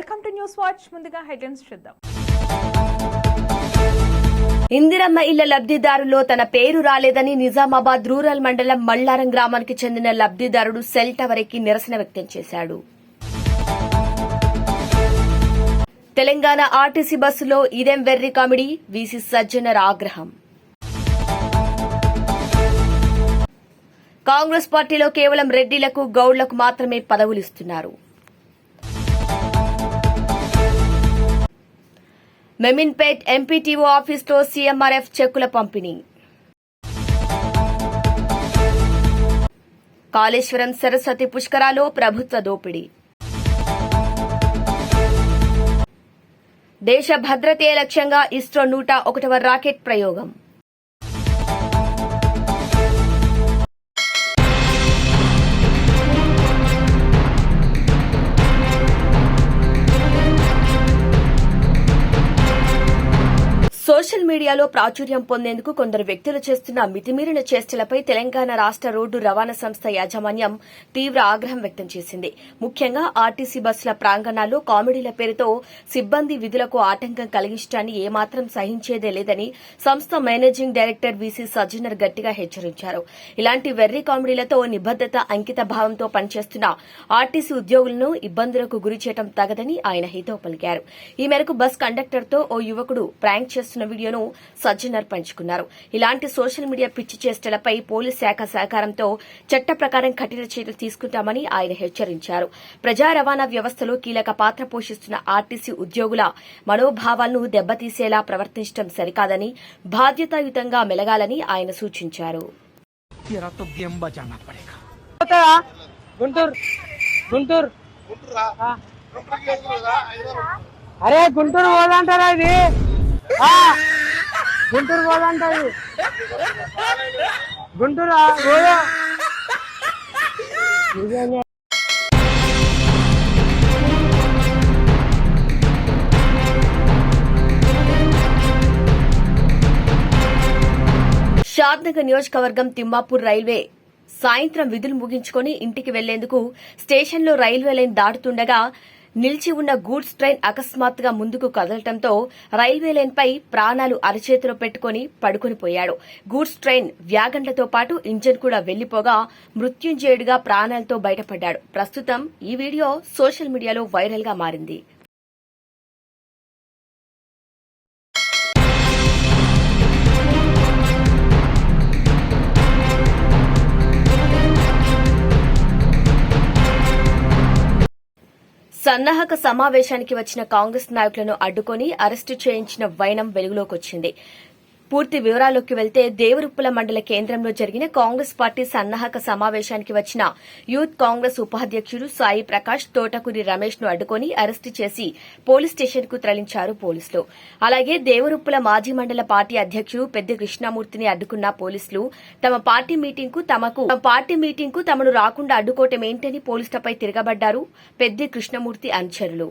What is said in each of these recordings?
Welcome to news watch. ముందుగా headlines చూద్దాం. ఇందిరమ్మ ఇళ్ళ లబ్దిదారులో తన పేరు రాలేదని నిజామాబాద్ రూరల్ మండలం మల్లారం గ్రామానికి చెందిన లబ్దిదారుడు సెల్ టవర్ ఎక్కి నిరసన వ్యక్తం చేశాడు. తెలంగాణ ఆర్టీసీ బస్సులో ఇదేం వెర్రి కామెడీ? వీసీ సజ్జనర్ ఆగ్రహం. కాంగ్రెస్ పార్టీలో కేవలం రెడ్డిలకు గౌడ్లకు మాత్రమే పదవులిస్తున్నారు. మెమిన్పేట్ ఎంపీటీఓ ఆఫీస్లో సీఎంఆర్ఎఫ్ చెక్కుల పంపిణీ. కాళేశ్వరం సరస్వతి పుష్కరాలో ప్రభుత్వ దోపిడీ. దేశ భద్రతే లక్ష్యంగా ఇస్రో నూట ఒకటవ రాకెట్ ప్రయోగం. మీడియాలో ప్రాచుర్యం పొందేందుకు కొందరు వ్యక్తులు చేస్తున్న మితిమీరిన చేష్టలపై తెలంగాణ రాష్ట రోడ్డు రవాణా సంస్థ యాజమాన్యం తీవ్ర ఆగ్రహం వ్యక్తం చేసింది. ముఖ్యంగా ఆర్టీసీ బస్సుల ప్రాంగణాల్లో కామెడీల పేరుతో సిబ్బంది విధులకు ఆటంకం కలిగించడాన్ని ఏమాత్రం సహించేదే లేదని సంస్థ మేనేజింగ్ డైరెక్టర్ వీసీ సజ్జనర్ గట్టిగా హెచ్చరించారు. ఇలాంటి వెర్రి కామెడీలతో నిబద్దత అంకిత భావంతో పనిచేస్తున్న ఆర్టీసీ ఉద్యోగులను ఇబ్బందులకు గురి చేయడం తగదని ఆయన హితవు పలికారు. ఈ మేరకు బస్ కండక్టర్తో ఓ యువకుడు ప్రాంక్ చేస్తున్న వీడియోను ఫోటోలను సజ్జనర్ పంచుకున్నారు. ఇలాంటి సోషల్ మీడియా పిచ్చి చేష్టలపై పోలీస్ శాఖ సహకారంతో చట్ట ప్రకారం కఠిన చర్యలు తీసుకుంటామని ఆయన హెచ్చరించారు. ప్రజా రవాణా వ్యవస్థలో కీలక పాత్ర పోషిస్తున్న ఆర్టీసీ ఉద్యోగుల మనోభావాలను దెబ్బతీసేలా ప్రవర్తించడం సరికాదని బాధ్యతాయుతంగా మెలగాలని ఆయన సూచించారు. అరే గుంటూరు పోదంటారా ఇది? ఆ, గుంటూరు పోదంటది గుంటూరు? పోదా నిజంగా. షాద్నగర్ నియోజకవర్గం తిమ్మాపూర్ రైల్వే. సాయంత్రం విధులు ముగించుకొని ఇంటికి వెళ్ళేందుకు స్టేషన్లో రైల్వే లైన్ దాటుతుండగా నిలిచి ఉన్న గూడ్స్ ట్రైన్ అకస్మాత్తుగా ముందుకు కదలటంతో రైల్వే లైన్పై ప్రాణాలు అరచేతిలో పెట్టుకుని పడుకుని పోయాడు. గూడ్స్ ట్రైన్ వ్యాగన్లతో పాటు ఇంజన్ కూడా వెళ్ళిపోగా మృత్యుంజయుడిగా ప్రాణాలతో బయటపడ్డాడు. ప్రస్తుతం ఈ వీడియో సోషల్ మీడియాలో వైరల్గా మారింది. సన్నాహక సమావేశానికి వచ్చిన కాంగ్రెస్ నాయకులను అడ్డుకొని అరెస్టు చేయించిన వైనం వెలుగులోకొచ్చింది పూర్తి వివరాల్లోకి వెళ్తే దేవరుప్పుల మండల కేంద్రంలో జరిగిన కాంగ్రెస్ పార్టీ సన్నాహక సమావేశానికి వచ్చిన యూత్ కాంగ్రెస్ ఉపాధ్యక్షుడు సాయి ప్రకాష్ తోటకూరి రమేష్ను అడ్డుకొని అరెస్టు చేసి పోలీస్ స్టేషన్కు తరలించారు పోలీసులు. అలాగే దేవరుప్పుల మాజీ మండల పార్టీ అధ్యక్షుడు పెద్ద కృష్ణమూర్తిని అడ్డుకున్న పోలీసులు తమ పార్టీ మీటింగ్కు తమకు పార్టీ మీటింగ్కు తమను రాకుండా అడ్డుకోవటం ఏంటని పోలీసులపై తిరగబడ్డారు పెద్ద కృష్ణమూర్తి అనుచరులు.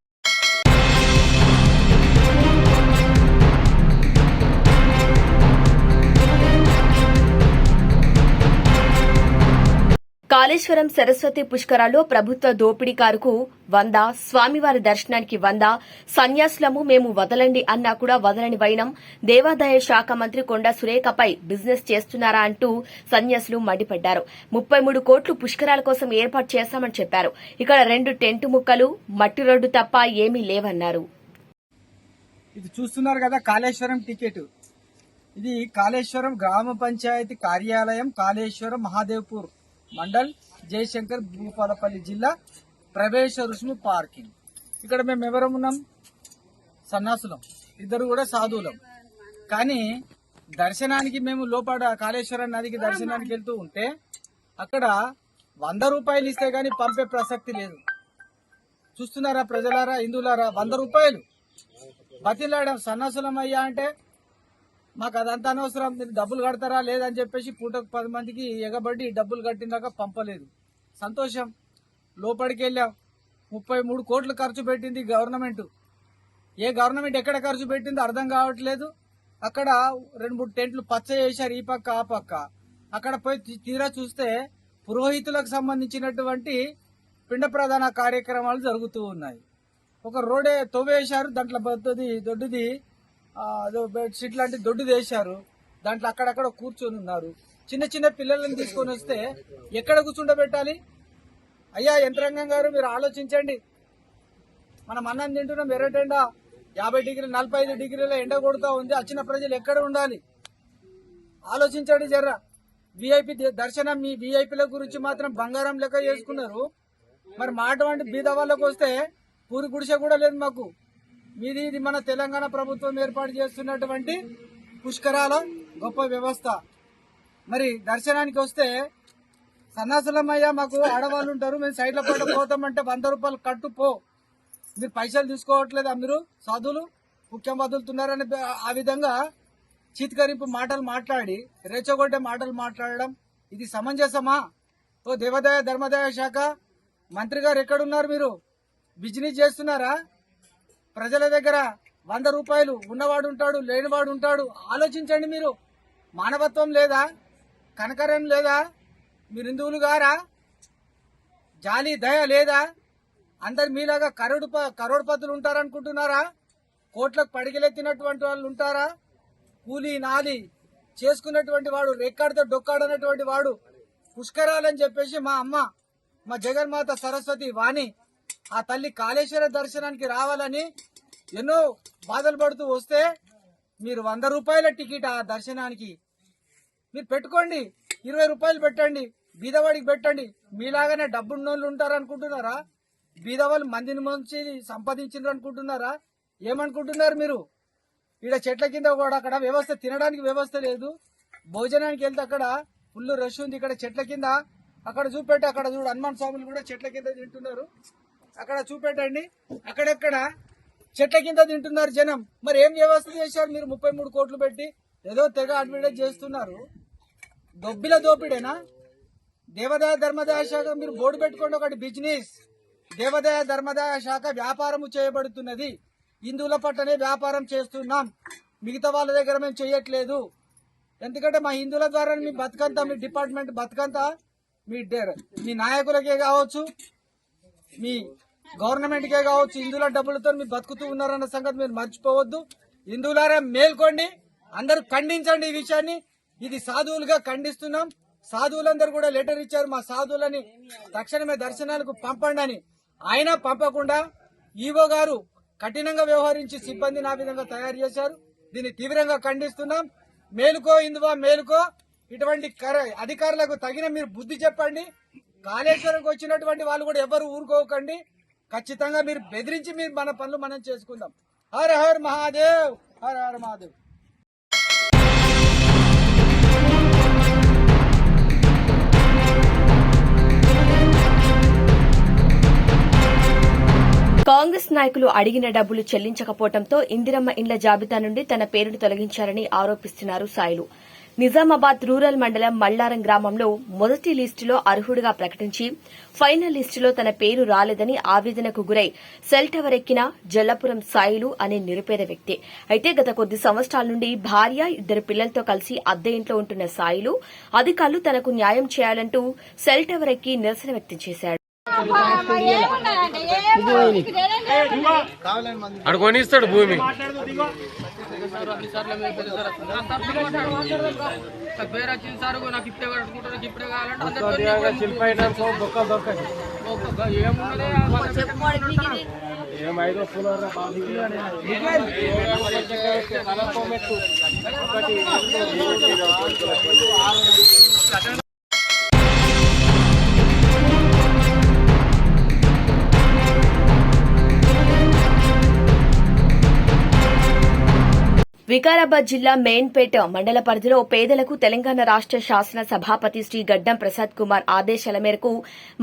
కాళేశ్వరం సరస్వతి పుష్కరాల్లో ప్రభుత్వ దోపిడీ కారుకు వంద స్వామివారి దర్శనానికి వంద సన్యాసులము మేము వదలండి అన్నా కూడా వదలని వైనం. దేవాదాయ శాఖ మంత్రి కొండా సురేఖపై బిజినెస్ చేస్తున్నారా అంటూ సన్యాసులు మండిపడ్డారు. ముప్పై మూడు కోట్లు పుష్కరాల కోసం ఏర్పాటు చేశామని చెప్పారు. ఇక్కడ రెండు టెంటు ముక్కలు మట్టి రోడ్డు తప్ప ఏమీ లేవన్నారు. ఇది చూస్తున్నారు కదా కాళేశ్వరం టికెట్. ఇది కాళేశ్వరం గ్రామ పంచాయతీ కార్యాలయం కాళేశ్వరం మహాదేవ్పూర్. మండల్ జయశంకర్ భూపాలపల్లి జిల్లా ప్రవేశ రుసుము పార్కింగ్. ఇక్కడ మేము ఎవరం ఉన్నాం? సన్నాసులం. ఇద్దరు కూడా సాధువులం. కానీ దర్శనానికి మేము లోపల కాళేశ్వర నదికి దర్శనానికి వెళ్తూ ఉంటే అక్కడ వంద రూపాయలు ఇస్తే గానీ పంపే ప్రసక్తి లేదు. చూస్తున్నారా ప్రజలారా హిందువులారా? వంద రూపాయలు. బతిలాడ సన్నాసులం అయ్యా అంటే మాకు అదంతా అనవసరం. మీరు డబ్బులు కడతారా లేదని చెప్పేసి పూటకు పది మందికి ఎగబడి డబ్బులు కట్టినాక పంపలేదు. సంతోషం. లోపలికి వెళ్ళాం. ముప్పై మూడు కోట్లు ఖర్చు పెట్టింది గవర్నమెంట్. ఏ గవర్నమెంట్ ఎక్కడ ఖర్చు పెట్టిందో అర్థం కావట్లేదు. అక్కడ రెండు మూడు టెంట్లు పచ్చ చేశారు ఈ పక్క ఆ పక్క. అక్కడ పోయి తీరా చూస్తే పురోహితులకు సంబంధించినటువంటి పిండ ప్రధాన కార్యక్రమాలు జరుగుతూ ఉన్నాయి. ఒక రోడే తొవ్వేశారు దాంట్లో పెద్దది దొడ్డుది అదో బెడ్షీట్ లాంటి దొడ్డు వేశారు. దాంట్లో అక్కడక్కడ కూర్చొని ఉన్నారు. చిన్న చిన్న పిల్లలను తీసుకొని వస్తే ఎక్కడ కూర్చుండబెట్టాలి? అయ్యా యంత్రాంగం గారు మీరు ఆలోచించండి. మనం అన్నం తింటున్నాం ఎర్రటెండ. యాభై డిగ్రీలు నలభై ఐదు డిగ్రీల ఎండ కొడుతూ ఉంది. వచ్చిన ప్రజలు ఎక్కడ ఉండాలి? ఆలోచించండి జర్రా. విఐపి దర్శనం మీ విఐపీల గురించి మాత్రం బంగారం లెక్క చేసుకున్నారు. మరి మా అటువంటి బీద వాళ్ళకు వస్తే పూరి గుడిసె కూడా లేదు మాకు. మీది ఇది మన తెలంగాణ ప్రభుత్వం ఏర్పాటు చేస్తున్నటువంటి పుష్కరాల గొప్ప వ్యవస్థ. మరి దర్శనానికి వస్తే సన్నాసలమయ్య మాకు ఆడవాళ్ళు ఉంటారు మేము సైడ్ల పాట పోతామంటే వంద రూపాయలు కట్టు పో. మీరు పైసలు తీసుకోవట్లేదా మీరు? సాధువులు ముఖ్యం వదులుతున్నారని ఆ విధంగా చీత్కరింపు మాటలు మాట్లాడి రెచ్చగొట్టే మాటలు మాట్లాడడం ఇది సమంజసమా? ఓ దేవాదాయ ధర్మదాయ శాఖ మంత్రి గారు ఎక్కడున్నారు మీరు? బిజినెస్ చేస్తున్నారా? ప్రజల దగ్గర వంద రూపాయలు ఉన్నవాడు ఉంటాడు లేనివాడు ఉంటాడు ఆలోచించండి మీరు. మానవత్వం లేదా? కనకరం లేదా? మీరు హిందువులు గారా? జాలి దయ లేదా? అందరు మీలాగా కరోడు కరోడ్పతులు ఉంటారనుకుంటున్నారా? కోట్లకు పడిగెలెత్తినటువంటి వాళ్ళు ఉంటారా? కూలీ నాలి చేసుకున్నటువంటి వాడు రెక్కాడితో డొక్కాడనటువంటి వాడు పుష్కరాలని చెప్పేసి మా అమ్మ మా జగన్మాత సరస్వతి వాణి ఆ తల్లి కాళేశ్వర దర్శనానికి రావాలని ఎన్నో బాధలు పడుతూ వస్తే మీరు వంద రూపాయల టికెట్ ఆ దర్శనానికి. మీరు పెట్టుకోండి ఇరవై రూపాయలు పెట్టండి బీదవాడికి పెట్టండి. మీలాగానే డబ్బున్నోళ్ళు ఉంటారు అనుకుంటున్నారా బీదవాళ్ళు మందిని మంచి సంపాదించారు అనుకుంటున్నారా? ఏమనుకుంటున్నారు మీరు? ఇక్కడ చెట్ల కింద కూడా అక్కడ వ్యవస్థ తినడానికి వ్యవస్థ లేదు. భోజనానికి వెళ్తే అక్కడ ఫుల్ రష్ ఉంది. ఇక్కడ చెట్ల కింద అక్కడ చూపెట్టి అక్కడ చూడు హనుమాన్ స్వాములు కూడా చెట్ల కింద తింటున్నారు. అక్కడ చూపెట్టండి. అక్కడెక్కడ చెట్ల కింద తింటున్నారు జనం. మరి ఏం వ్యవస్థ చేశారు మీరు ముప్పై మూడు కోట్లు పెట్టి? ఏదో తెగ అడ్వర్టైజ్ చేస్తున్నారు. దొబ్బిల దోపిడేనా? దేవాదాయ ధర్మదాయ శాఖ మీరు బోర్డు పెట్టుకోండి ఒకటి బిజినెస్ దేవాదాయ ధర్మదాయ శాఖ వ్యాపారము చేయబడుతున్నది. హిందువుల పట్టనే వ్యాపారం చేస్తున్నాం. మిగతా వాళ్ళ దగ్గర మేము చేయట్లేదు. ఎందుకంటే మా హిందువుల ద్వారా మీ బతుకంతా మీ డిపార్ట్మెంట్ బతుకంతా మీ మీ నాయకులకే కావచ్చు మీ గవర్నమెంట్కే కావచ్చు హిందువుల డబ్బులతో మీరు బతుకుతూ ఉన్నారన్న సంగతి మీరు మర్చిపోవద్దు. హిందువులారా మేల్కోండి అందరూ ఖండించండి ఈ విషయాన్ని. ఇది సాధువులుగా ఖండిస్తున్నాం. సాధువులందరూ కూడా లెటర్ ఇచ్చారు మా సాధువులని తక్షణమే దర్శనాలకు పంపండి అని. అయినా పంపకుండా ఈవో గారు కఠినంగా వ్యవహరించి సిబ్బందిని ఆ విధంగా తయారు చేశారు. దీన్ని తీవ్రంగా ఖండిస్తున్నాం. మేలుకో హిందువా మేలుకో. ఇటువంటి కర- అధికారులకు తగిన మీరు బుద్ధి చెప్పండి. కాళేశ్వరంకి వచ్చినటువంటి వాళ్ళు కూడా ఎవరు ఊరుకోకండి. ఖచ్చితంగా మీరు బెదిరించి మీరు మన పనులు మనం చేసుకుందాం. హర హర్ మహాదేవ్ హర హర్ మహాదేవ్. కాంగ్రెస్ నాయకులు అడిగిన డబ్బులు చెల్లించకపోవడంతో ఇందిరమ్మ ఇండ్ల జాబితా నుండి తన పేరును తొలగించారని ఆరోపిస్తున్నారు సాయిలు. నిజామాబాద్ రూరల్ మండలం మల్లారం గ్రామంలో మొదటి లిస్టులో అర్హుడిగా ప్రకటించి ఫైనల్ లిస్టులో తన పేరు రాలేదని ఆవేదనకు గురై సెల్ టవర్ ఎక్కిన జల్లపురం సాయిలు అనే నిరుపేద వ్యక్తి. అయితే గత కొద్ది సంవత్సరాల నుండి భార్య ఇద్దరు పిల్లలతో కలిసి అద్దె ఇంట్లో ఉంటున్న సాయిలు అధికారులు తనకు న్యాయం చేయాలంటూ సెల్ టవర్ ఎక్కి నిరసన వ్యక్తం చేశాడు అడుకొనిస్తాడు భూమి? పేరు వచ్చింది సార్ నాకు ఇప్పుడే కట్టుకుంటా నాకు ఇప్పుడే కావాలంటే ఏమున్నది వికారాబాద్ జిల్లా మెయిన్పేట మండల పరిధిలో పేదలకు తెలంగాణ రాష్ట శాసన సభాపతి శ్రీ గడ్డం ప్రసాద్ కుమార్ ఆదేశాల మేరకు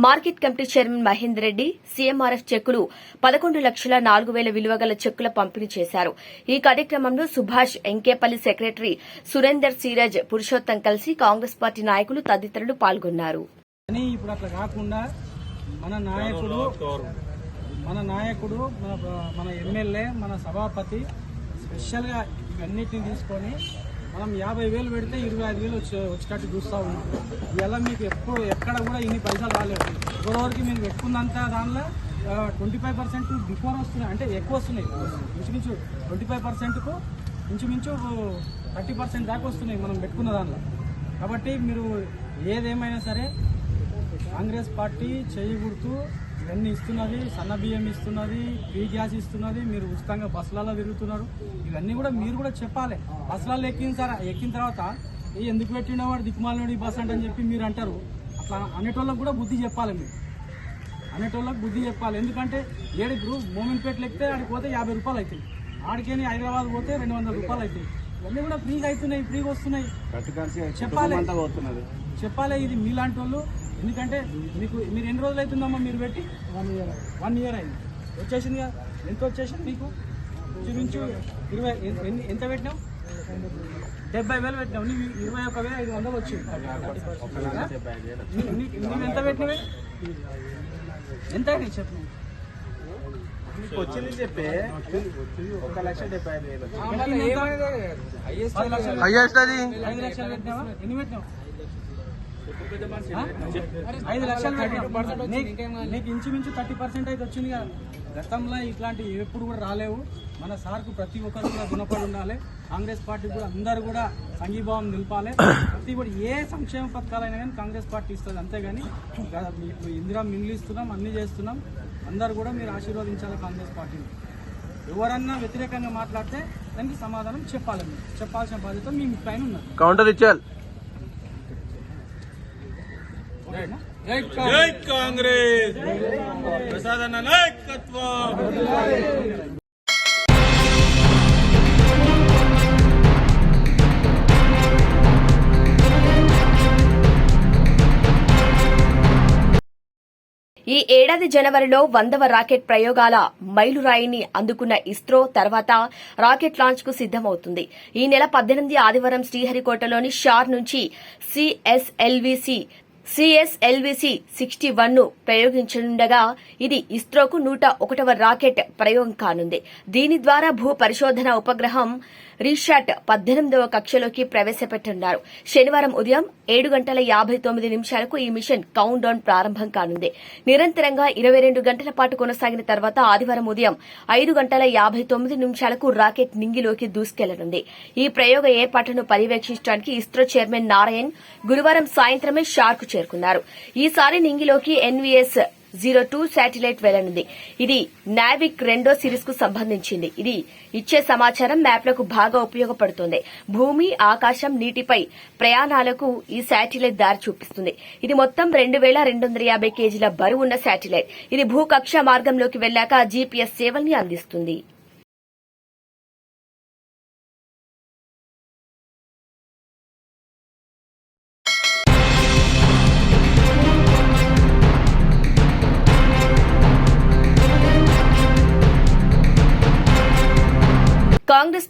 market committee chairman Mahender Reddy CMRF చెక్కులు పదకొండు లక్షల నాలుగు వేల విలువ గల చెక్కుల పంపిణీ చేశారు. ఈ కార్యక్రమంలో సుభాష్ ఎంకేపల్లి సెక్రటరీ సురేందర్ సీరజ్ పురుషోత్తం కలిసి కాంగ్రెస్ పార్టీ నాయకులు తదితరులు పాల్గొన్నారు. మన నాయకుడు మన నాయకుడు మన ఎమ్మెల్యే మన సభాపతి స్పెషల్గా అన్నిటిని తీసుకొని మనం యాభై వేలు పెడితే ఇరవై ఐదు వేలు వచ్చే వచ్చేటట్టు చూస్తూ ఉన్నాం. ఇలా మీకు ఎప్పుడు ఎక్కడ కూడా ఇన్ని పైసలు రాలేదు. ఇప్పటివరకు మీరు పెట్టుకున్నంత దానిలో ట్వంటీ ఫైవ్ పర్సెంట్ బిఫోర్ వస్తున్నాయి. అంటే ఎక్కువ వస్తున్నాయి. ఇంచుమించు ట్వంటీ ఫైవ్ పర్సెంట్కు ఇంచుమించు థర్టీ పర్సెంట్ దాకా వస్తున్నాయి మనం పెట్టుకున్న దానిలో. కాబట్టి మీరు ఏదేమైనా సరే కాంగ్రెస్ పార్టీ చేయకూడుతూ ఇవన్నీ ఇస్తున్నది సన్న బియ్యం ఇస్తున్నది ఫ్రీ గ్యాస్ ఇస్తున్నది మీరు ఉచితంగా బస్సులలో తిరుగుతున్నారు. ఇవన్నీ కూడా మీరు కూడా చెప్పాలి. బస్సులలో ఎక్కిన తర్వాత ఎక్కిన తర్వాత ఏ ఎందుకు పెట్టిన వాడు దిక్కుమాలినోడు ఈ బస్ అంటని చెప్పి మీరు అంటారు. అట్లా అనేటోళ్ళకి కూడా బుద్ధి చెప్పాలి మీరు. అనేటోళ్ళకి బుద్ధి చెప్పాలి. ఎందుకంటే ఏడు ఇప్పుడు మోమిన్పేటలు ఎక్కితే ఆడికి పోతే యాభై రూపాయలు అవుతాయి ఆడికేని హైదరాబాద్ పోతే రెండు వందల రూపాయలు అవుతాయి ఇవన్నీ కూడా ఫ్రీగా అవుతున్నాయి ఫ్రీగా వస్తున్నాయి. చెప్పాలి. చెప్పాలి. ఇది మీలాంటి వాళ్ళు ఎందుకంటే మీకు మీరు ఎన్ని రోజులు అవుతుందమ్మా మీరు పెట్టి? వన్ ఇయర్ వన్ ఇయర్ అయింది. వచ్చేసింది కదా ఎంత వచ్చేసింది మీకు? చూపించు. ఇరవై ఎంత పెట్టినావు? డెబ్బై వేలు పెట్టినావు. నీవు ఇరవై ఒక వేల ఐదు వందలు వచ్చింది. నువ్వు ఎంత పెట్టినవే? ఎంత అయినాయి చెప్పు. వచ్చింది చెప్పే. ఒక లక్ష డెబ్బై ఐదు వేలు హైయెస్ట్ అది. ఐదు లక్షలు పెట్టినావా? ఎన్ని పెట్టినావు? ఐదు లక్షలు నీకు- నీకు ఇంచుమించు థర్టీ పర్సెంట్ అయితే వచ్చింది కదా. గతంలో ఇట్లాంటి ఎప్పుడు కూడా రాలేవు. మన సార్కు ప్రతి ఒక్కరు కూడా గుణపడి ఉండాలి. కాంగ్రెస్ పార్టీ కూడా అందరూ కూడా సంఘీభావం నిలపాలి. ప్రతి కూడా ఏ సంక్షేమ పథకాలైనా కానీ కాంగ్రెస్ పార్టీ ఇస్తుంది. అంతేగాని ఇందిరా మింగిలి ఇస్తున్నాం అన్ని చేస్తున్నాం. అందరు కూడా మీరు ఆశీర్వదించాలి కాంగ్రెస్ పార్టీని. ఎవరన్నా వ్యతిరేకంగా మాట్లాడితే దానికి సమాధానం చెప్పాలి. మీరు చెప్పాల్సిన బాధ్యత మీ పైన ఉన్నది. కౌంటర్ ఇచ్చారు ఓకేనా జై కాంగ్రెస్. ప్రసాదన్న నాయకత్వం. ఈ ఏడాది జనవరిలో వందవ రాకెట్ ప్రయోగాల మైలురాయిని అందుకున్న ఇస్రో తర్వాత రాకెట్ లాంచ్కు సిద్దమవుతుంది ఈ నెల పద్దెనిమిది ఆదివారం శ్రీహరికోటలోని షార్ నుంచి సిఎస్ఎల్విసి సిఎస్ఎల్విసి సిక్స్టీ వన్ను ప్రయోగించనుండగా ఇది ఇస్రోకు నూట ఒకటవ రాకెట్ ప్రయోగం కానుంది. దీని ద్వారా భూ పరిశోధన ఉపగ్రహం రీషాట్ పద్దెనిమిదవ కక్షలోకి ప్రవేశపెట్టనున్నారు. శనివారం ఉదయం ఏడు గంటల యాభై తొమ్మిది నిమిషాలకు ఈ మిషన్ కౌంట్ డౌన్ ప్రారంభం కానుంది. నిరంతరంగా ఇరవై రెండు గంటల పాటు కొనసాగిన తర్వాత ఆదివారం ఉదయం ఐదు గంటల యాభై తొమ్మిది నిమిషాలకు రాకెట్ నింగిలోకి దూసుకెళ్ళనుంది. ఈ ప్రయోగ ఏర్పాట్లను పర్యవేక్షించడానికి ఇస్రో చైర్మన్ నారాయణ్ గురువారం సాయంత్రమే షార్కు చేరుకున్నారు. ఈసారి నింగిలోకి ఎన్వీఎస్ జీరో టూ శాటిలైట్ వెళ్ళనుంది ఇది నావిక్ రెండో సిరీస్కు సంబంధించింది. ఇది ఇచ్చే సమాచారం మ్యాప్లకు బాగా ఉపయోగపడుతుంది. భూమి ఆకాశం నీటిపై ప్రయాణాలకు ఈ శాటిలైట్ దారి చూపిస్తుంది. ఇది మొత్తం రెండు వేల రెండు వందల యాభై కేజీల బరువున్న శాటిలైట్. ఇది భూకక్ష మార్గంలోకి వెళ్ళాక జీపీఎస్ సేవల్ని అందిస్తుంది.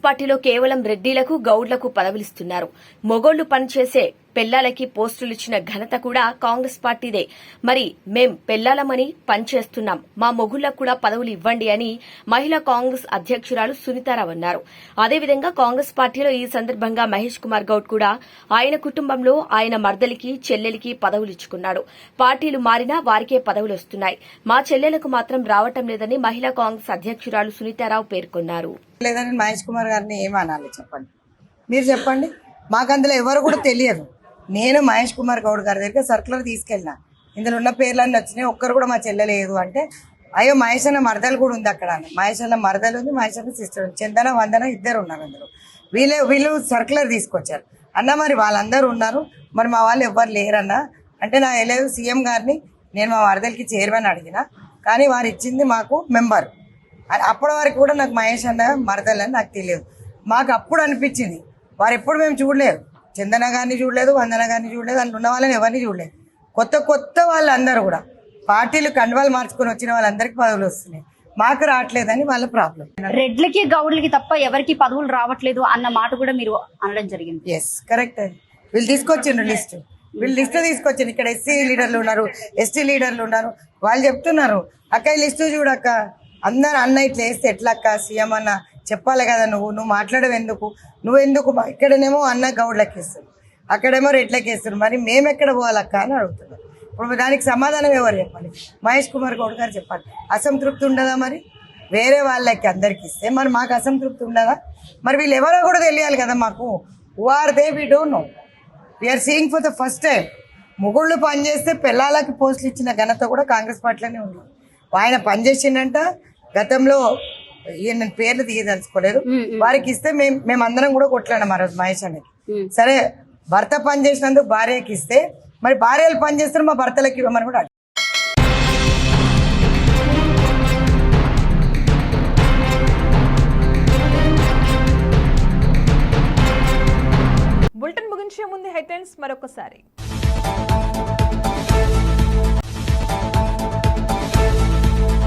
పార్టీలో కేవలం రెడ్డిలకు గౌడ్లకు పదవులిస్తున్నారు. మొగోళ్ళు పనిచేసే పెళ్ళాలకి పోస్టులిచ్చిన ఘనత కూడా కాంగ్రెస్ పార్టీదే. మరి మేం పెళ్ళాలమని పనిచేస్తున్నాం. మా మొగుళ్ళకు కూడా పదవులు ఇవ్వండి అని మహిళా కాంగ్రెస్ అధ్యక్షురాలు సునీతారావు అన్నారు. అదేవిధంగా కాంగ్రెస్ పార్టీలో ఈ సందర్భంగా మహేష్ కుమార్ గౌడ్ కూడా ఆయన కుటుంబంలో ఆయన మర్దలికి చెల్లెలికి పదవులు ఇచ్చుకున్నాడు. పార్టీలు మారినా వారికే పదవులు వస్తున్నాయి. మా చెల్లెలకు మాత్రం రావటం లేదని మహిళా కాంగ్రెస్ అధ్యక్షురాలు సునీతారావు పేర్కొన్నారు. లేదని మహేష్ కుమార్ గారిని ఏమనాలి చెప్పండి? మీరు చెప్పండి. మాకు అందులో ఎవరు కూడా తెలియదు. నేను మహేష్ కుమార్ గౌడ్ గారి దగ్గర సర్కులర్ తీసుకెళ్ళిన. ఇందులో ఉన్న పేర్లన్నీ వచ్చినాయి. ఒక్కరు కూడా మా చెల్లె లేదు అంటే అయ్యో మహేష్ అన్న మరదలు కూడా ఉంది అక్కడ మహేష్ అన్న మరదలు ఉంది మహేష్ అన్న సిస్టర్ ఉంది. చందన వందన ఇద్దరు ఉన్నారు అందులో. వీళ్ళే వీళ్ళు సర్కులర్ తీసుకొచ్చారు. అన్న మరి వాళ్ళందరూ ఉన్నారు. మరి మా వాళ్ళు ఎవ్వరు లేరన్న. అంటే నా లేదు సీఎం గారిని నేను మా వరదలకి చేరువని అడిగిన. కానీ వారు ఇచ్చింది మాకు మెంబర్ అప్పటి వరకు కూడా నాకు మహేష్ అన్న మరదలు అని నాకు తెలియదు. మాకు అప్పుడు అనిపించింది. వారు ఎప్పుడు మేము చూడలేదు. చందన గారిని చూడలేదు వందన గారిని చూడలేదు అందులో ఉన్న వాళ్ళని ఎవరిని చూడలేదు. కొత్త కొత్త వాళ్ళందరూ కూడా. పార్టీలు కండువాలు మార్చుకొని వచ్చిన వాళ్ళందరికీ పదవులు వస్తున్నాయి. మాకు రావట్లేదని వాళ్ళ ప్రాబ్లం. రెడ్లకి గౌడ్లకి తప్ప ఎవరికి పదవులు రావట్లేదు అన్న మాట కూడా మీరు అనడం జరిగింది. ఎస్ కరెక్ట్ వీళ్ళు తీసుకొచ్చిండ్రు లిస్ట్. వీళ్ళు లిస్ట్ తీసుకొచ్చిండ్రు. ఇక్కడ ఎస్సీ లీడర్లు ఉన్నారు ఎస్టీ లీడర్లు ఉన్నారు. వాళ్ళు చెప్తున్నారు అక్క ఈ లిస్టు చూడక్క. అందరు అన్న ఇట్లా వేస్తే ఎట్లా అక్క సీఎం అన్న చెప్పాలి కదా నువ్వు నువ్వు మాట్లాడవు ఎందుకు నువ్వు ఎందుకు మా- ఇక్కడనేమో అన్న గౌడ్లకేస్తుంది అక్కడేమో రెడ్లకి మరి మేము ఎక్కడ పోవాలక్క అని అడుగుతున్నారు. ఇప్పుడు దానికి సమాధానం ఎవరు చెప్పాలి? మహేష్ కుమార్ గౌడ్ గారు చెప్పాలి. అసంతృప్తి ఉండదా మరి? వేరే వాళ్ళకి అందరికి ఇస్తే మరి మాకు అసంతృప్తి ఉండదా? మరి వీళ్ళు ఎవరో కూడా తెలియాలి కదా మాకు. Who are they we don't know we are seeing for the first time మొగుళ్ళు పనిచేస్తే పిల్లలకి పోస్టులు ఇచ్చిన ఘనత కూడా కాంగ్రెస్ పార్టీలోనే ఉంది. ఆయన పనిచేసిండంట. గతంలో ఈయన పేర్లు తీయదలుచుకోలేదు. వారికి ఇస్తే మేము మేమందరం కూడా కొట్లాడాం ఆ రోజు మహేష్ అనేది సరే భర్త పని చేసినందుకు భార్యకి ఇస్తే మరి భార్యలు పని చేస్తారు మా భర్తలకి ఇవ్వమని కూడా అడిగాం. బులెటిన్ ముగించే ముందు హెడ్లైన్స్ మరొకసారి.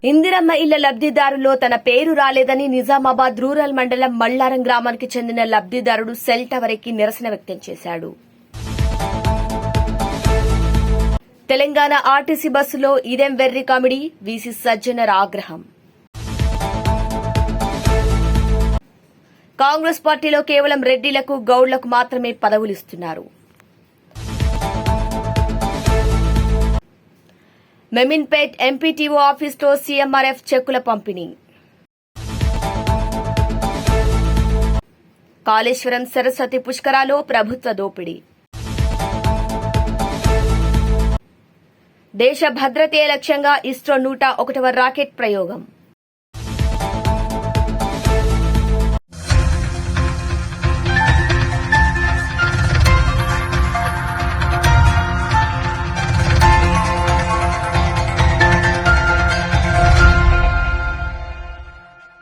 ఇందిరమ్మ ఇళ్ళ లబ్దిదారులో తన పేరు రాలేదని నిజామాబాద్ రూరల్ మండలం మల్లారం గ్రామానికి చెందిన లబ్ధిదారుడు సెల్ టవర్ ఎక్కి నిరసన వ్యక్తం చేశాడు. తెలంగాణ ఆర్టీసీ బస్సులో ఇదేం వెర్రి కామెడీ? వీసీ సజ్జనర్ ఆగ్రహం. కాంగ్రెస్ పార్టీలో కేవలం రెడ్డిలకు గౌడ్లకు మాత్రమే పదవులిస్తున్నారు. మెమిన్పేట్ ఎంపీటీఓ ఆఫీస్లో సీఎంఆర్ఎఫ్ చెక్కుల పంపిణీ. కాళేశ్వరం సరస్వతి పుష్కరాలో ప్రభుత్వ దోపిడీ. దేశ భద్రతే లక్ష్యంగా ఇస్రో నూట ఒకటవ రాకెట్ ప్రయోగం.